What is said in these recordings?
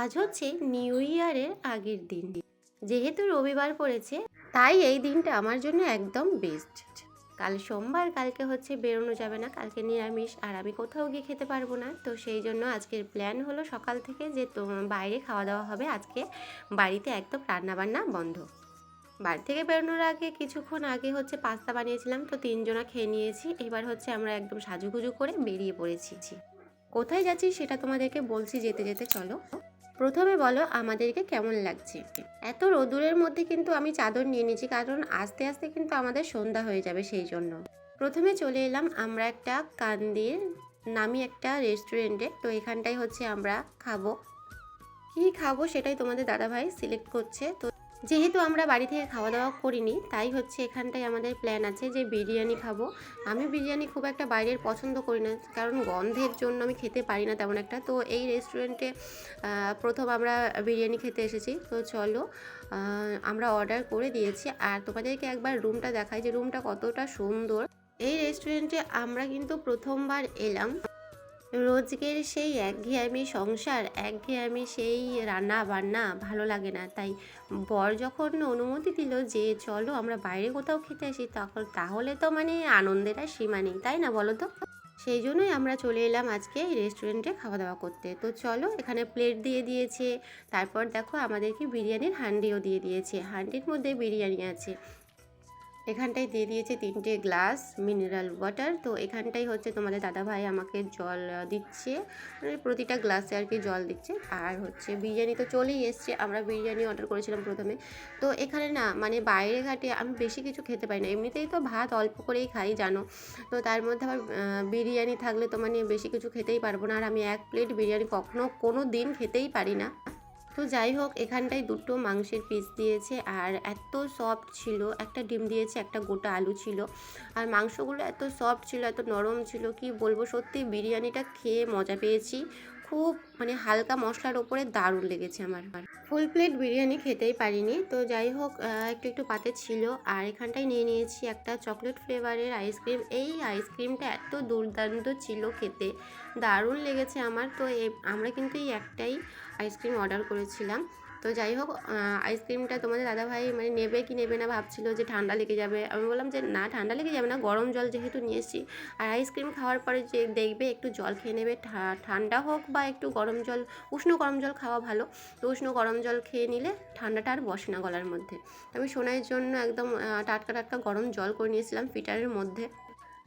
আজ হচ্ছে নিউ ইয়ারের আগের দিন। যেহেতু রবিবার পড়েছে, তাই এই দিনটা আমার জন্য একদম বেস্ট কাল সোমবার, কালকে হচ্ছে বেরোনো যাবে না, কালকে নিরামিষ, আর আমি কোথাও গিয়ে খেতে পারব না। তো সেই জন্য আজকের প্ল্যান হলো সকাল থেকে যে বাইরে খাওয়া দাওয়া হবে, আজকে বাড়িতে একদম রান্নাবান্না বন্ধ। বাড়ি থেকে বেরোনোর আগে কিছুক্ষণ আগে হচ্ছে পাস্তা বানিয়েছিলাম, তো তিনজনা খেয়ে নিয়েছি। এবার হচ্ছে আমরা একদম সাজুগুজু করে বেরিয়ে পড়েছি। কোথায় যাচ্ছি সেটা তোমাদেরকে বলছি যেতে যেতে, চলো। প্রথমে বলো আমাদেরকে কেমন লাগছে? এত রোদুরের মধ্যে কিন্তু আমি চাদর নিয়ে নিয়েছি, কারণ আস্তে আস্তে কিন্তু আমাদের সন্ধ্যা হয়ে যাবে সেই জন্য প্রথমে চলে এলাম আমরা একটা কান্দির নামি একটা রেস্টুরেন্টে, তো এখানটাই হচ্ছে আমরা খাব। কী খাব সেটাই তোমাদের দাদাভাই সিলেক্ট করছে, তো যেহেতু আমরা বাড়ি থেকে খাওয়া দাওয়া করিনি, তাই হচ্ছে এখানটায় আমাদের প্ল্যান আছে যে বিরিয়ানি খাব। আমি বিরিয়ানি খুব একটা বাইরের পছন্দ করি না, কারণ গন্ধের জন্য আমি খেতে পারি না তেমন একটা। তো এই রেস্টুরেন্টে প্রথম আমরা বিরিয়ানি খেতে এসেছি। তো চলো আমরা অর্ডার করে দিয়েছি। আর তোমাদেরকে একবার রুমটা দেখাই যে রুমটা কতটা সুন্দর। এই রেস্টুরেন্টে আমরা কিন্তু প্রথমবার এলাম। রোজকের সেই একঘেয়েমি সংসার, একঘেয়েমি সেই রান্না বান্না ভালো লাগে না। তাই বর যখন অনুমতি দিল যে, চলো আমরা বাইরে কোথাও খেতে আসি, তখন তাহলে তো মানে আনন্দের আর সীমা নেই, তাই না বলো তো? সেই জন্যই আমরা চলে এলাম আজকে এই রেস্টুরেন্টে খাওয়া দাওয়া করতে। তো চলো এখানে প্লেট দিয়ে দিয়েছে, তারপর দেখো আমাদেরকে বিরিয়ানির হান্ডিও দিয়ে দিয়েছে। হান্ডির মধ্যে বিরিয়ানি আছে। এখানটায় দিয়ে দিয়েছে তিনটে গ্লাস মিনারেল ওয়াটার। তো এখানটাই হচ্ছে তোমাদের দাদাভাই আমাকে জল দিচ্ছে। মানে প্রতিটা গ্লাসে আর কি জল দিচ্ছে। আর হচ্ছে বিরিয়ানি তো চলেই এসছে। আমরা বিরিয়ানি অর্ডার করেছিলাম প্রথমে। তো এখানে না মানে বাইরে ঘাটে আমি বেশি কিছু খেতে পারি না। এমনিতেই তো ভাত অল্প করেই খাই, জানো? তো তার মধ্যে আবার বিরিয়ানি থাকলে তো মানে বেশি কিছু খেতেই পারব না। আর আমি এক প্লেট বিরিয়ানি কখনো কোনো দিন খেতেই পারি না। তো যাই হোক, এখানটায় দুটো মাংসের পিস দিয়েছে আর এত সফট ছিল। একটা ডিম দিয়েছে, একটা গোটা আলু ছিল। আর মাংসগুলো এত সফট ছিল, এত নরম ছিল, কি বলব? সত্যি বিরিয়ানিটা খেয়ে মজা পেয়েছি। খুব মানে হালকা মশলার ওপরে দারুণ লেগেছে আমার। ফুল প্লেট বিরিয়ানি খেতেই পারিনি, তো যাই হোক একটু একটু পাতে ছিল। আর এখানটাই নিয়ে নিয়েছি একটা চকলেট ফ্লেভারের আইসক্রিম এই আইসক্রিমটা এত দুর্দান্ত ছিল খেতে, দারুণ লেগেছে আমার। তো আমরা কিন্তু এই একটাই আইসক্রিম অর্ডার করেছিলাম। তো যাই হোক আইসক্রিমটা তোমাদের দাদাভাই মানে নেবে কি নেবে না ভাবছিল যে ঠান্ডা লেগে যাবে। আমি বললাম যে না, ঠান্ডা লেগে যাবে না, গরম জল যেহেতু নিয়ে এসেছি। আর আইসক্রিম খাওয়ার পরে যে দেখবে একটু জল খেয়ে নেবে ঠান্ডা হোক বা একটু গরম জল, উষ্ণ গরম জল খাওয়া ভালো। তো উষ্ণ গরম জল খেয়ে নিলে ঠান্ডাটা আর বসে না গলার মধ্যে। আমি সোনাইয়ের জন্য একদম টাটকা টাটকা গরম জল করে নিয়েছিলাম ফিটারের মধ্যে।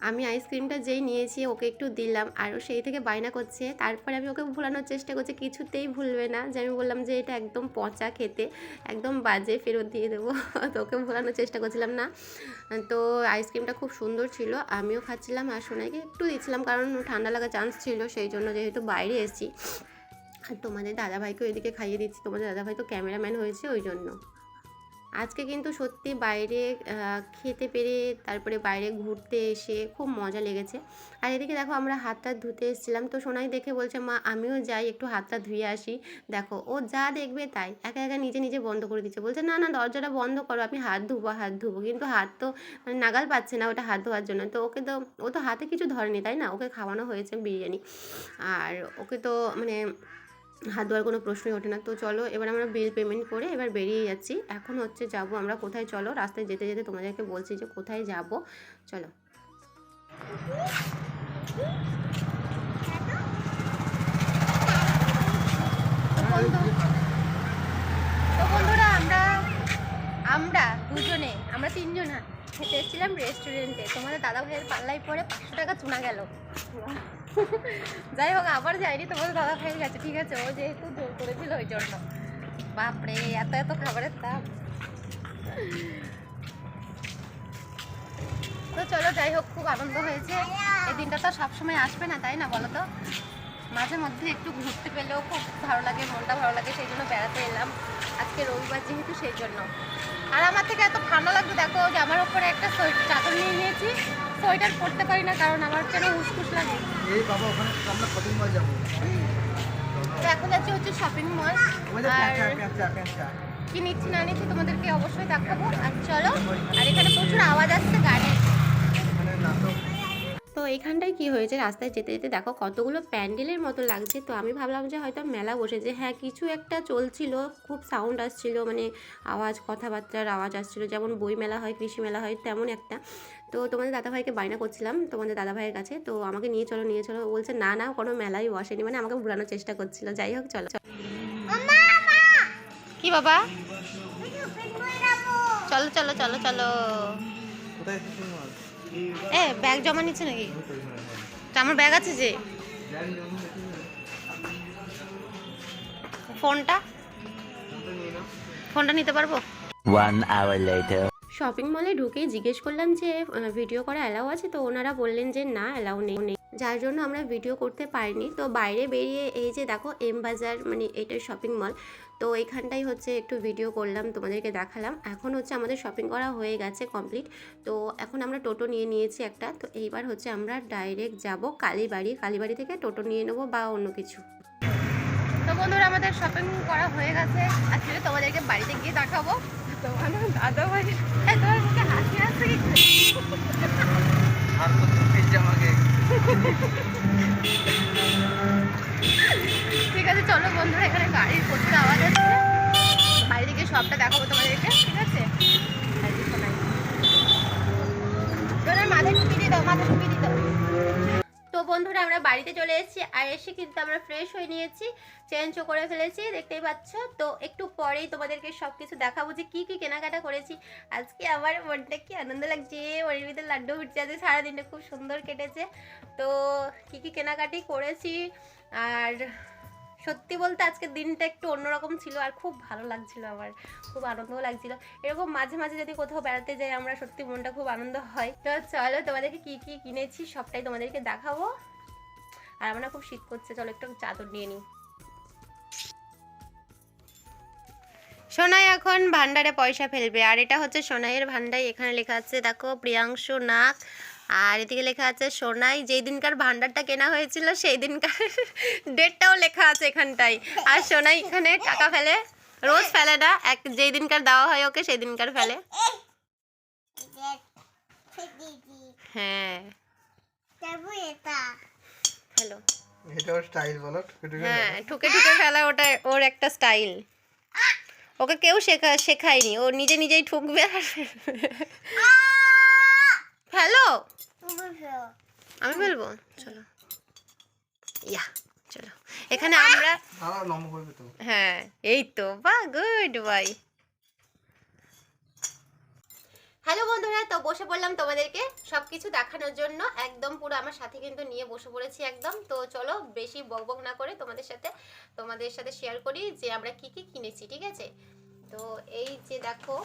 আমি আইসক্রিমটা যেই নিয়েছি ওকে একটু দিলাম আর সেই থেকে বায়না করছে। তারপরে আমি ওকে ভুলানোর চেষ্টা করছি, কিছুতেই ভুলবে না। যে আমি বললাম যে এটা একদম পচা খেতে, একদম বাজে ফেরত দিয়ে দেবো। তো ওকে ভোলানোর চেষ্টা করছিলাম না। তো আইসক্রিমটা খুব সুন্দর ছিল, আমিও খাচ্ছিলাম আর সোনাইকে একটু দিচ্ছিলাম কারণ ঠান্ডা লাগার চান্স ছিল, সেই জন্য যেহেতু বাইরে এসেছি। আর তোমাদের দাদাভাইকে ওইদিকে খাইয়ে দিচ্ছি, তোমাদের দাদাভাই তো ক্যামেরাম্যান হয়েছে ওই জন্য। আজকে কিন্তু সত্যি বাইরে খেতে পেরে তারপরে বাইরে ঘুরতে এসে খুব মজা লেগেছে। আর এদিকে দেখো আমরা হাতটা ধুতে এসেছিলাম। তো সোনাই দেখে বলছে, মা, আমিও যাই, একটু হাতটা ধুয়ে আসি। দেখো, ও যা দেখবে তাই। একা একা নিজে নিজে বন্ধ করে দিচ্ছে। বলছে, না না, দরজাটা বন্ধ করো, আমি হাত ধুবো হাত ধুবো। কিন্তু হাত তো মানে নাগাল পাচ্ছে না ওটা হাত ধোয়ার জন্য। তো ওকে তো, ও তো হাতে কিছু ধরেনি, তাই না? ওকে খাওয়ানো হয়েছে বিরিয়ানি। আর ওকে তো মানে হাত ধোয়ার কোনো প্রশ্নই ওঠে না। তো চলো এবার আমরা বিল পেমেন্ট করে এবার বেরিয়ে যাচ্ছি। এখন হচ্ছে যাব আমরা কোথায়? চলো রাস্তায় যেতে যেতে তোমাদেরকে বলছি যে কোথায় যাব? চলো। তো আমরা আমরা দুজনে আমরা তিনজন। হ্যাঁ, খেতে এসেছিলাম রেস্টুরেন্টে তোমাদের দাদা ভাইয়ের পাল্লায় পরে পাঁচশো টাকা চুনা গেল। যাই হোক, আবার যাইনি, তোমাদের দাদা ভাইয়ের কাছে ঠিক আছে? ও যেহেতু জোর করেছিল ওই জন্য। বাপরে, এত এত খাবারের দাম। তো চলো, যাই হোক, খুব আনন্দ হয়েছে। এই দিনটা তো সবসময় আসবে না, তাই না বলো তো? মাঝে মধ্যে একটু ঘুরতে পেলেও খুব ভালো লাগে মনটা ভালো লাগে সেই জন্য বেড়াতে এলাম। আজকে রবিবার যেহেতু সেই জন্য। আর আমার থেকে এত ঠান্ডা লাগতো দেখো যে আমার ওপরে একটা চাদর নিয়ে নিয়েছি। সোয়েটার পরতে পারি না কারণ আমার যেন উসকুস লাগে। এই বাবা ওখানে আমরা শপিং মল যাব। তো এখন যাচ্ছি হচ্ছে শপিং মল আর কি নিচ্ছি না নিচ্ছি তোমাদেরকে অবশ্যই দেখাবো। আর চলো আর এখানে প্রচুর আওয়াজ আসছে গাড়ি এইখানটায় কি হয়েছে? রাস্তায় যেতে যেতে দেখো কতগুলো প্যান্ডেলের মতো লাগছে। তো আমি ভাবলাম যে হয়তো মেলা বসেছে হ্যাঁ কিছু একটা চলছিল খুব সাউন্ড আসছিল মানে আওয়াজ কথাবার্তার আওয়াজ আসছিল যেমন বই মেলা হয় কৃষি মেলা হয় তেমন একটা। তো তোমাদের দাদাভাইকে বায়না করছিলাম তোমাদের দাদাভাইয়ের কাছে। তো আমাকে নিয়ে চলো নিয়ে চলো। বলছে না না কোনো মেলাই বসেনি। মানে আমাকে ঘুরানোর চেষ্টা করছিল। যাই হোক চলো চলো। কি বাবা? চলো চলো চলো চলো। এ ব্যাগ জমা নিচ্ছে নাকি? তা আমার ব্যাগ আছে যে। ফোনটা? ফোনটা নিতে পারব? One hour later. শপিং মলে ঢুকেই জিজ্ঞেস করলাম যে ভিডিও করা অ্যালাউ আছে? তো ওনারা বললেন যে না অ্যালাউ নেই নেই। যার জন্য আমরা ভিডিও করতে পারিনি। তো বাইরে বেরিয়ে এই যে দেখো এম বাজার মানে এটা শপিং মল তো এখানটাই হচ্ছে একটু ভিডিও করলাম তোমাদেরকে দেখালাম। এখন হচ্ছে আমাদের শপিং করা হয়ে গেছে কমপ্লিট তো এখন আমরা টোটো নিয়ে নিয়েছি একটা। তো এইবার হচ্ছে আমরা ডাইরেক্ট যাব কালীবাড়ি। কালীবাড়ি থেকে টোটো নিয়ে নেব বা অন্য কিছু। তো বন্ধুরা আমাদের শপিং করা হয়ে গেছে। আসলে তোমাদেরকে বাড়িতে গিয়ে দেখাবো। তোমার দাদা ভাই তোমার মুখে হাসি আসছে। কি আর আমাকে? ঠিক আছে, চলো বন্ধুরা, এখানে গাড়ির প্রচুর আওয়াজ আছে। বাড়ি থেকে সবটা দেখাবো তোমাদেরকে, ঠিক আছে? মাথায় টুপি দিয়ে দাও, মাথায় টুপি দিয়ে বন্ধুরা, আমরা বাড়িতে চলে এসেছি আর এসে কিন্তু আমরা ফ্রেশ হয়ে নিয়েছি চেঞ্জও করে ফেলেছি, দেখতেই পাচ্ছ? তো একটু পরেই তোমাদেরকে সব কিছু দেখাবো যে কী কী কেনাকাটা করেছি। আজকে আমার মনটা কি আনন্দ লাগছে, মনের ভিতরে লাড্ডু ফুটছে, আজকে সারাদিনটা খুব সুন্দর কেটেছে। তো কী কী কেনাকাটি করেছি, আর সত্যি বলতে আজকের দিনটা একটু অন্যরকম ছিল আর খুব ভালো লাগছিল আমার, খুব আনন্দও লাগছিল। এরকম মাঝে মাঝে যদি কোথাও বেড়াতে যাই আমরা সত্যি মনটা খুব আনন্দ হয়। তো চলো তোমাদেরকে কি কি কিনেছি সবটাই তোমাদেরকে দেখাবো। আর আমার খুব শীত করছে, চলো একটু চাদর নিয়ে নিই। সোনাই এখন ভান্ডারে পয়সা ফেলবে, আর এটা হচ্ছে সোনাইয়ের ভান্ডার, এখানে লেখা আছে, দেখো, প্রিয়াংশু নাক আর এদিকে লেখা আছে সোনাই যেই দিনকার ভান্ডারটা কেনা হয়েছিল সেই দিনকার ডেটটাও লেখা আছে এখানটায়। আর সোনাই এখানে টাকা ফেলে রোজ ফেলে না এক যেই দিনকার দেওয়া হয় ওকে সেই দিনকার ফেলে। হ্যাঁ। হ্যালো। এটা স্টাইল বলো টুকে টুকে হ্যাঁ ঠুকে ঠুকে ফেলা ওটা ওর একটা স্টাইল ওকে কেউ শেখা শেখায়নি ও নিজে নিজেই ঠুকবে আর ফেলো। আমি বলব? চলো। ইয়া চলো। এখানে আমরা হ্যাঁ এই তো বা গুড বাই। হ্যালো বন্ধুরা তো বসে পড়লাম তোমাদেরকে সব কিছু দেখানোর জন্য। একদম পুরো আমার সাথে কিন্তু নিয়ে বসে পড়েছি একদম। তো চলো বেশি বকবক না করে তোমাদের সাথে তোমাদের সাথে শেয়ার করি যে আমরা কি কি কিনেছি ঠিক আছে? তো এই যে দেখো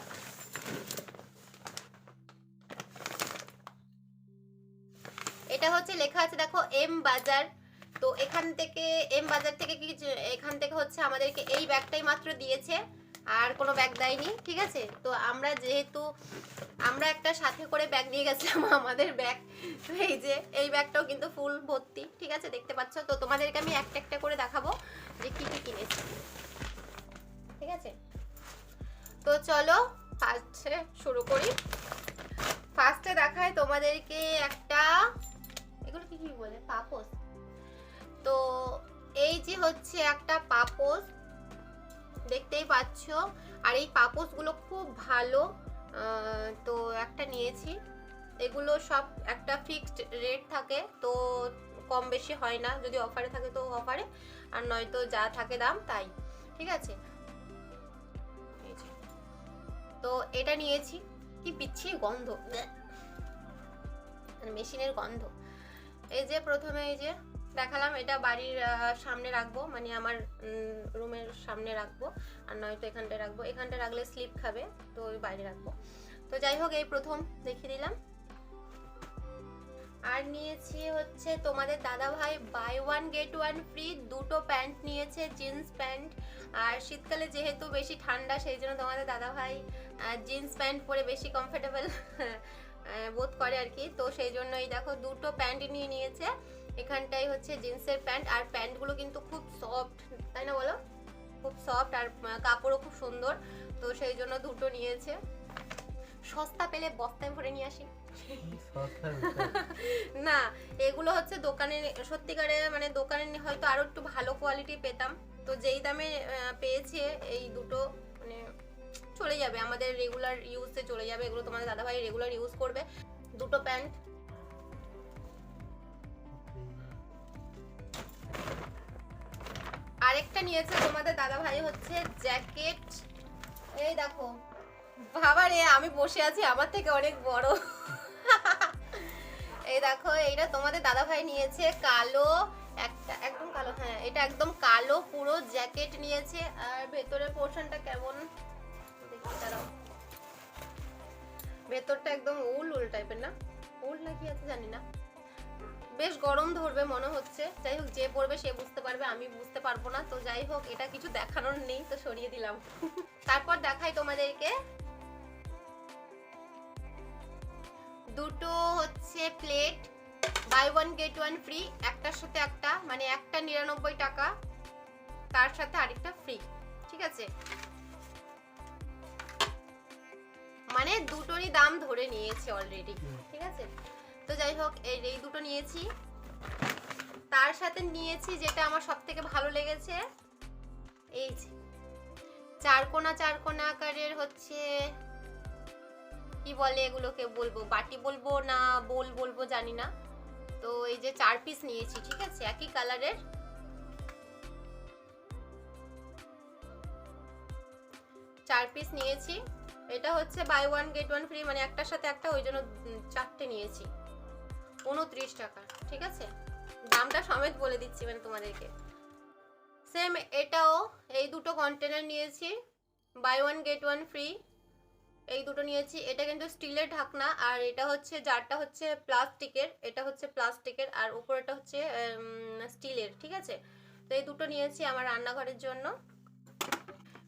এটা হচ্ছে লেখা আছে, দেখো এম বাজার। তো এখান থেকে এম বাজার থেকে কি এখান থেকে হচ্ছে আমাদেরকে এই ব্যাগটাই মাত্র দিয়েছে, আর কোনো ব্যাগ দেয়নি, ঠিক আছে? তো আমরা যেহেতু, আমরা একটা সাথে করে ব্যাগ নিয়ে গেছিলাম আমাদের ব্যাগ, তো এই যে, এই ব্যাগটাও কিন্তু ফুল ভর্তি, ঠিক আছে? দেখতে পাচ্ছ? তো তোমাদেরকে আমি একটা একটা করে দেখাবো যে কি কি কিনেছি। ঠিক আছে? তো চলো ফার্স্টে শুরু করি। ফার্স্টে দেখায় তোমাদেরকে একটা এগুলো কি বলে? পাপোস তো এই যে হচ্ছে একটা পাপোস দেখতেই পাচ্ছ। আর এই পাপোসগুলো খুব ভালো তো একটা নিয়েছি। এগুলো সব একটা ফিক্সড রেট থাকে, তো কম বেশি হয় না। যদি অফারে থাকে তো অফারে আর নয়তো যা থাকে দাম তাই। ঠিক আছে? তো এটা নিয়েছি। কি পিচ্ছি গন্ধ। মেশিনের গন্ধ। এই যে প্রথমে এই যে দেখালাম, এটা বাড়ির সামনে রাখব মানে আমার রুমের সামনে রাখব, আর নয়তো এখানটায় রাখব। এখানটা রাখলে স্লিপ খাবে, তো ওই বাইরে রাখব। তো যাই হোক, এই প্রথম দেখিয়ে দিলাম। আর নিয়েছি হচ্ছে তোমাদের দাদা ভাই buy one get one free দুটো প্যান্ট নিয়েছে জিন্স প্যান্ট আর শীতকালে যেহেতু বেশি ঠান্ডা, সেই জন্য তোমাদের দাদা ভাই জিন্স প্যান্ট পরে বেশি কমফোর্টেবল বোধ করে আর কি। তো সেই জন্য এই দেখো দুটো প্যান্ট নিয়ে নিয়েছে। এখানটাই হচ্ছে জিন্সের প্যান্ট আর প্যান্টগুলো কিন্তু খুব সফট তাই না বলো? খুব সফট আর কাপড়ও খুব সুন্দর। তো সেই জন্য দুটো নিয়েছে। সস্তা পেলে বস্তায় ভরে নিয়ে আসি। না এগুলো হচ্ছে দোকানে সত্যিকারে মানে দোকানে হয়তো আরও একটু ভালো কোয়ালিটি পেতাম। তো যেই দামে পেয়েছে এই দুটো চলে যাবে, আমাদের রেগুলার ইউজে চলে যাবে, এগুলো তোমাদের দাদাভাই রেগুলার ইউজ করবে। দুটো প্যান্ট আরেকটা নিয়েছে তোমাদের দাদাভাই হচ্ছে জ্যাকেট এই দেখো, বাবা রে, আমি বসে আছি, আমার থেকে অনেক বড়। এই দেখো, এইটা তোমাদের দাদা ভাই নিয়েছে, কালো একটা, একদম কালো হ্যাঁ এটা একদম কালো, পুরো জ্যাকেট নিয়েছে। আর ভেতরের পোর্শনটা কেমন? ভেতরটা একদম উল উল টাইপের না? উল নাকি আছে জানি না। বেশ গরম ধরবে মনে হচ্ছে। যাই হোক, যে পড়বে সে বুঝতে পারবে, আমি বুঝতে পারব না। তো যাই হোক, এটা কিছু দেখানোর নেই, তো সরিয়ে দিলাম। তারপর দেখাই তোমাদেরকে। দুটো হচ্ছে plate buy one get one free একটার সাথে একটা মানে একটা নিরানব্বই টাকা, তার সাথে আরেকটা ফ্রি ঠিক আছে? মানে দুটোরই দাম ধরে নিয়েছে অলরেডি ঠিক আছে? তো যাই হোক এই দুটো নিয়েছি। তার সাথে নিয়েছি যেটা আমার সব থেকে ভালো লেগেছে এই যে চার কোনা চার কোনা আকারের হচ্ছে কি বলে এগুলোকে বলব বাটি বলব না বোল বলব জানি না। তো এই যে চার পিস নিয়েছি ঠিক আছে? একই কালারের চার পিস নিয়েছি। এটা হচ্ছে buy one get one free মানে একটার সাথে একটা, ওই জন্য চারটে নিয়েছি। উনত্রিশ টাকা, ঠিক আছে? দামটা সমেত বলে দিচ্ছি মানে তোমাদেরকে। সেম এটাও, এই দুটো কন্টেনার নিয়েছি buy one get one free এই দুটো নিয়েছি। এটা কিন্তু স্টিলের ঢাকনা, আর এটা হচ্ছে জারটা হচ্ছে প্লাস্টিকের, এটা হচ্ছে প্লাস্টিকের, আর উপরেটা হচ্ছে স্টিলের, ঠিক আছে? তো এই দুটো নিয়েছি আমার রান্নাঘরের জন্য।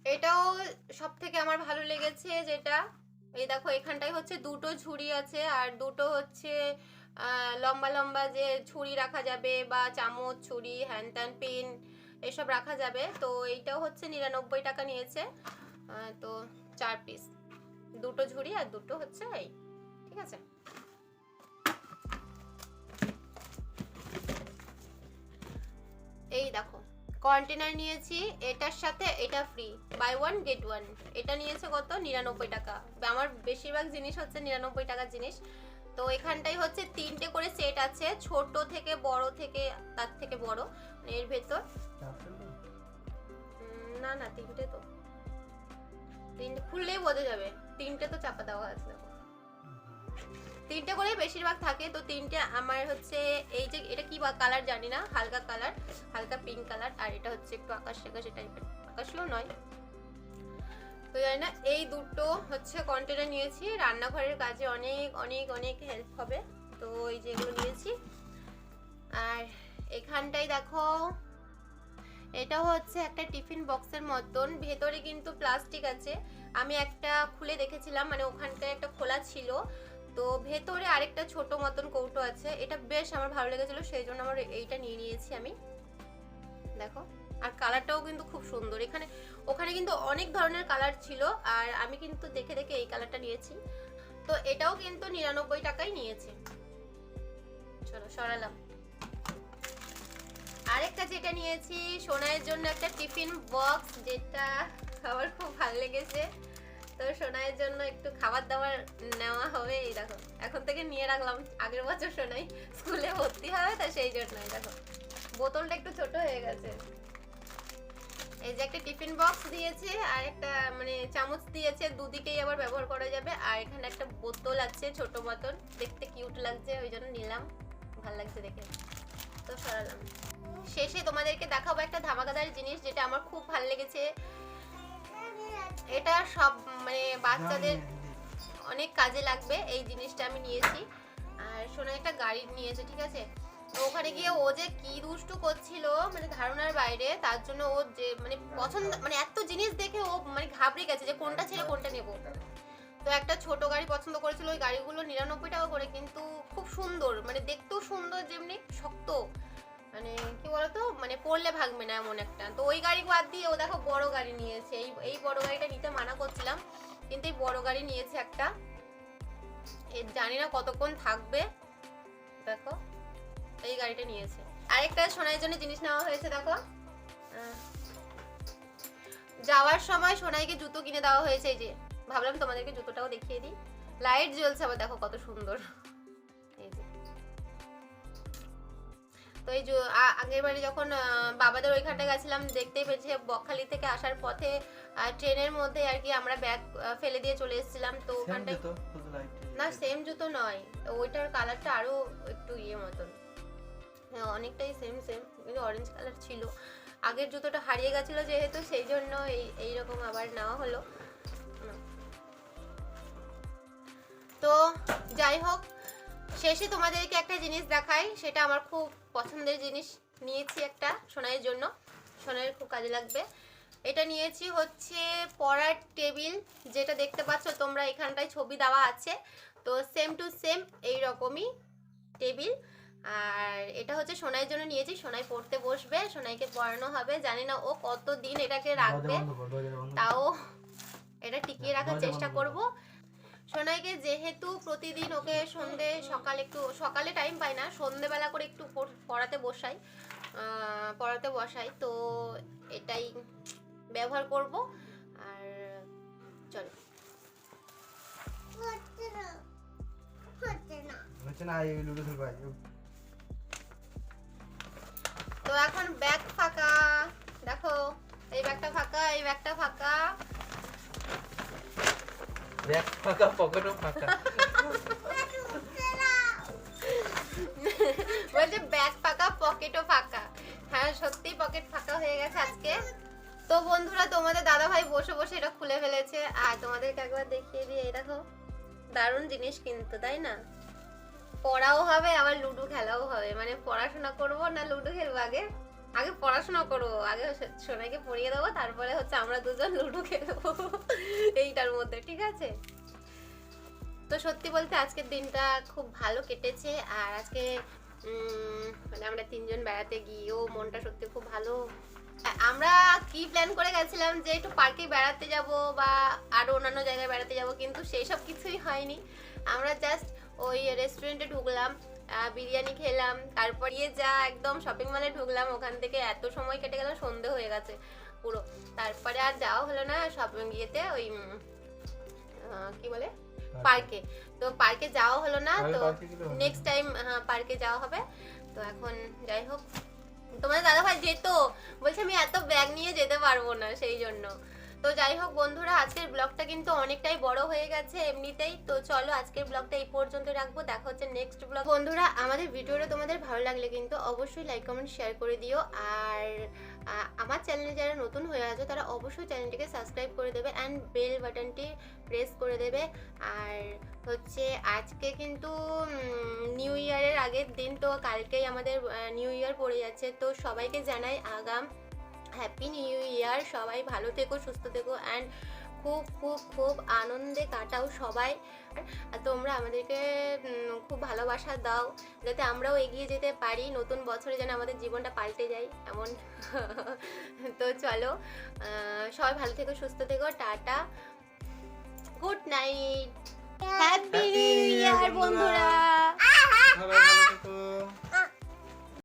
এটাও সব থেকে আমার ভালো লেগেছে যেটা, এই দেখো এখানটায় হচ্ছে দুটো ঝুড়ি আছে আর দুটো হচ্ছে লম্বা লম্বা যে ছুরি রাখা যাবে বা চামচ, ছুরি, হ্যান ত্যান, পেন এসব রাখা যাবে। তো এইটাও হচ্ছে নিরানব্বই টাকা নিয়েছে। তো চার পিস দুটো ঝুড়ি আর দুটো হচ্ছে এই, ঠিক আছে? এই দেখো। কন্টেনার নিয়েছি, এটার সাথে এটা free buy one get one এটা নিয়েছে কত? নিরানব্বই টাকা। আমার বেশিরভাগ জিনিস হচ্ছে নিরানব্বই টাকার জিনিস। তো এখানটাই হচ্ছে তিনটে করে সেট আছে, ছোট থেকে বড় থেকে, তার থেকে বড় মানে এর ভেতর। না না, তিনটে তো। তিনটে, খুললেই বোঝা যাবে। তিনটে তো চাপা দেওয়া আছে। তিনটে করে বেশিরভাগ থাকে, তো তিনটে আমার হচ্ছে এই যে এটা কি কালার জানি না, হালকা কালার হালকা পিঙ্ক কালার আর এটা হচ্ছে একটু আকাশ আকাশি টাইপের আকাশিও নয়। তো জানি না, এই দুটো হচ্ছে কন্টেনার নিয়েছি। রান্নাঘরের কাজে অনেক অনেক অনেক হেল্প হবে। তো এই যে এগুলো নিয়েছি। আর এখানটায় দেখো, এটা হচ্ছে একটা টিফিন বক্সের মতন। ভেতরে কিন্তু প্লাস্টিক আছে। আমি একটা খুলে দেখেছিলাম মানে ওখানটায় একটা খোলা ছিল। তো ভেতরে আরেকটা ছোট মতন কৌটো আছে। এটা বেশ আমার ভালো লেগেছিল, সেই জন্য আমার এইটা নিয়ে নিয়েছি আমি। দেখো, আর কালারটাও কিন্তু খুব সুন্দর। এখানে, ওখানে কিন্তু অনেক ধরনের কালার ছিল, আর আমি কিন্তু দেখে দেখে এই কালারটা নিয়েছি। তো এটাও কিন্তু নিরানব্বই টাকাই নিয়েছে। চলো, সরালাম। আরেকটা যেটা নিয়েছি, সোনাইয়ের জন্য একটা টিফিন বক্স, যেটা আমার খুব ভালো লেগেছে। তো সোনাইয়ের জন্য একটু খাবার দাবার নেওয়া হবে, এই দেখো। এখন থেকে নিয়ে রাখলাম, আগের বছর সোনাই স্কুলে ভর্তি হবে, তো সেই জন্যই দেখো। বোতলটা একটু ছোট হয়ে গেছে। এই যে একটা টিফিন বক্স দিয়েছে, আর একটা মানে চামচ দিয়েছে, দুদিকেই আবার ব্যবহার করা যাবে। আর এখানে একটা বোতল আছে, ছোট মতন দেখতে কিউট লাগছে, ওই জন্য নিলাম। ভালো লাগছে দেখে। তো সরালাম। শেষে তোমাদেরকে দেখাবো একটা ধামাকাদার জিনিস, যেটা আমার খুব ভালো লেগেছে। এটা সব মানে বাচ্চাদের অনেক কাজে লাগবে এই জিনিসটা আমি নিয়েছি। আর সোনা একটা গাড়ি নিয়েছে ঠিক আছে? তো ওখানে গিয়ে ও যে কি দুষ্টু করছিল মানে ধারণার বাইরে তার জন্য ও যে মানে পছন্দ মানে এত জিনিস দেখে ও মানে ঘাবড়ে গেছে যে কোনটা ছেড়ে কোনটা নেব। তো একটা ছোট গাড়ি পছন্দ করেছিল ওই গাড়িগুলো নিরানব্বই টাকা করে কিন্তু খুব সুন্দর মানে দেখতেও সুন্দর যেমনি শক্ত। মানে কি বলতো? মানে পড়লে ভাগবে না এমন একটা। তো ওই গাড়ি বাদ দিয়ে ও দেখো বড় গাড়ি নিয়েছে। এই এই বড় গাড়িটা নিতে মানা করছিলাম, কিন্তু এই বড় গাড়ি নিয়েছে একটা। এ জানি না কতক্ষণ থাকবে। দেখো, এই গাড়িটা নিয়েছে। আরেকটা সোনার জন্য জিনিস নেওয়া হয়েছে, দেখো। যাওয়ার সময় সোনাইকে জুতো কিনে দেওয়া হয়েছে, এই যে। ভাবলাম তোমাদেরকে জুতোটাও দেখিয়ে দিই। লাইট জ্বলছে আবার, দেখো কত সুন্দর। তো এই যে আগের বারে যখন বাবাদের ওইখানটা গেছিলাম দেখতেই পেয়েছি বকখালি থেকে আসার পথে ট্রেনের মধ্যে আর কি আমরা ব্যাগ ফেলে দিয়ে চলে এসেছিলাম। তো ওখানটায় তো না সেম জুতো নয়। ওইটার কালারটা আরও একটু ইয়ে মতন। হ্যাঁ অনেকটাই সেম সেম কিন্তু অরেঞ্জ কালার ছিল। আগের জুতোটা হারিয়ে গেছিল যেহেতু সেই জন্য এই এইরকম আবার নেওয়া হলো। তো যাই হোক শেষে তোমাদেরকে একটা জিনিস দেখাই সেটা আমার খুব পছন্দের জিনিস নিয়েছি একটা সোনাইয়ের জন্য। সোনাইয়ের খুব কাজে লাগবে। এটা নিয়েছি হচ্ছে পড়ার টেবিল যেটা দেখতে পাচ্ছ তোমরা এখানটায় ছবি দেওয়া আছে। তো সেম টু সেম এই রকমই টেবিল। আর এটা হচ্ছে সোনাইয়ের জন্য নিয়েছি। সোনাই পড়তে বসবে সোনাইকে পড়ানো হবে। জানি না ও কতদিন এটাকে রাখবে। তাও এটা টিকিয়ে রাখার চেষ্টা করব। সোনাইকে যেহেতু প্রতিদিন ওকে সন্ধে সকালে একটু সকালে টাইম পাই না সন্ধেবেলা করে একটু পড়- পড়াতে বসাই পড়াতে বসাই তো এটাই ব্যবহার করব আর চলো। তো এখন ব্যাগ ফাঁকা দেখো এই ব্যাগটা ফাঁকা এই ব্যাগটা ফাঁকা ব্যাগ ফাঁকা পকেটও ফাঁকা বলছে, ব্যাগ ফাঁকা পকেটও ফাঁকা। হ্যাঁ সত্যি পকেট ফাঁকা হয়ে গেছে আজকে। তো বন্ধুরা, তোমাদের দাদা ভাই বসে বসে এটা খুলে ফেলেছে। আর তোমাদেরকে একবার দেখিয়ে দিই দেখো, দারুণ জিনিস কিন্তু, তাই না? পড়াও হবে, আবার লুডো খেলাও হবে। মানে পড়াশোনা করব না লুডো খেলব আগে? আগে পড়াশোনা করো, আগে সো- সোনাইকে পড়িয়ে দেবো, তারপরে হচ্ছে আমরা দুজন লুডো খেলব, এইটার মধ্যে, ঠিক আছে? তো সত্যি বলতে আজকের দিনটা খুব ভালো কেটেছে, আর আজকে মানে আমরা তিনজন বেড়াতে গিয়েও মনটা সত্যি খুব ভালো। আমরা কি প্ল্যান করে গেছিলাম যে একটু পার্কে বেড়াতে যাব বা আরও অন্যান্য জায়গায় বেড়াতে যাব, কিন্তু সেই সব কিছুই হয়নি। আমরা জাস্ট ওই রেস্টুরেন্টে ঢুকলাম বিরিয়ানি খেলাম তারপর গিয়ে যা একদম শপিং মলে ঢুকলাম ওখান থেকে এত সময় কেটে গেল সন্ধে হয়ে গেছে পুরো। তারপরে আর যাওয়া হলো না শপিং ইয়েতে ওই কি বলে? পার্কে। তো পার্কে যাওয়া হলো না তো। নেক্সট টাইম হ্যাঁ পার্কে যাওয়া হবে। তো এখন যাই হোক। তোমার দাদা ভাই যেত বলছে আমি এত ব্যাগ নিয়ে যেতে পারব না সেই জন্য। তো যাই হোক বন্ধুরা, আজকের ব্লগটা কিন্তু অনেকটাই বড় হয়ে গেছে এমনিতেই। তো চলো আজকের ব্লগটা এই পর্যন্ত রাখব, দেখা হচ্ছে নেক্সট ব্লগ বন্ধুরা, আমাদের ভিডিওটা তোমাদের ভালো লাগলে কিন্তু অবশ্যই লাইক কমেন্ট শেয়ার করে দিও। আর আমার চ্যানেলে যারা নতুন হয়ে আছো, তারা অবশ্যই চ্যানেলটিকে সাবস্ক্রাইব করে দেবে অ্যান্ড বেল বাটনটি প্রেস করে দেবে। আর হচ্ছে আজকে কিন্তু নিউ ইয়ারের আগের দিন, তো কালকেই আমাদের নিউ ইয়ার পড়ে যাচ্ছে। তো সবাইকে জানাই আগাম। হ্যাপি নিউ ইয়ার সবাই ভালো থেকো সুস্থ থেকো অ্যান্ড খুব খুব খুব আনন্দে কাটাও সবাই। আর তোমরা আমাদেরকে খুব ভালোবাসা দাও যাতে আমরাও এগিয়ে যেতে পারি নতুন বছরে যেন আমাদের জীবনটা পাল্টে যায় এমন। তো চলো সবাই ভালো থেকো সুস্থ থেকো tata. Good night happy new year বন্ধুরা।